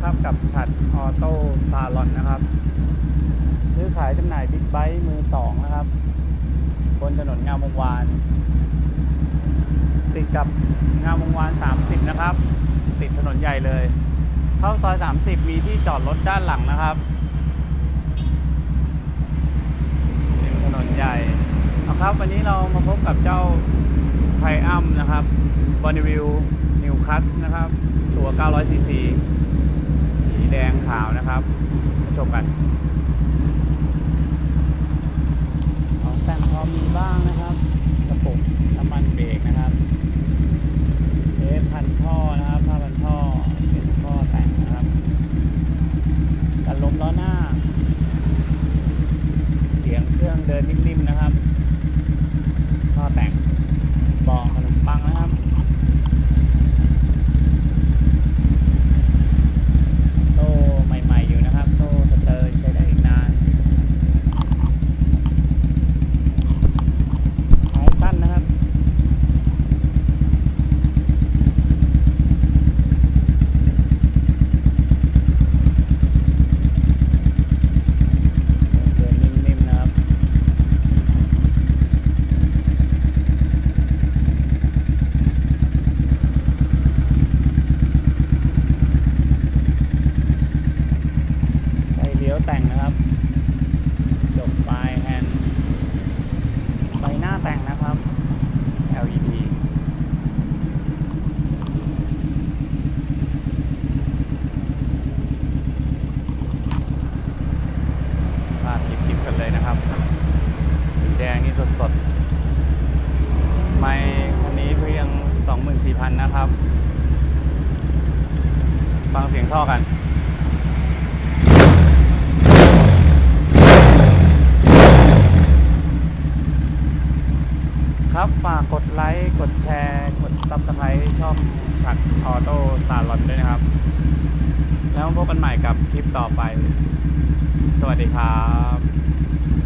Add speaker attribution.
Speaker 1: นะครับกับฉัดออโต้ซาลอนนะครับ ซื้อขายจำหน่ายบิ๊กไบค์มือสองนะครับ บนถนนงามวงวาน ติดกับงามวงวาน 30 นะครับ ติดถนนใหญ่เลย เข้าซอย 30 มีที่จอดรถด้านหลังนะครับถนนใหญ่เอาครับ วันนี้เรามาพบกับเจ้าไทอัมนะครับบอนิวิลนิวคัสนะครับ ตัว 900cc ครับมาชมกันของแต่งพอมีบ้างนะครับกระปุกน้ำมันเบรกนะครับเทปพันท่อนะครับผ้าพันท่อเป็นท่อแต่งนะครับกันลมล้อหน้า เสียงเครื่องเดินนิ่มๆนะครับ ท่อแต่งเบองขนมปังนะครับ โซ่ใหม่ ๆ อยู่นะครับ โซ่สเตอร์ใช้ได้อีกนานท้ายสั้นนะครับ เดินนิ่มๆนะครับ ไฟเลี้ยว แต่งนะครับ จบปลายแฮนด์ไฟหน้าแต่งนะครับ LED ภาพคลิปๆกันเลยนะครับ สีแดงนี่สดๆ ไม่คันนี้เพียง 24,000 นะครับ ฟังเสียงท่อกัน ครับฝากกดไลค์กดแชร์ กดซับสไครต์ช่องฉักออโต้ซาลอนด้วยนะครับ แล้วพบกันใหม่กับคลิปต่อไป สวัสดีครับ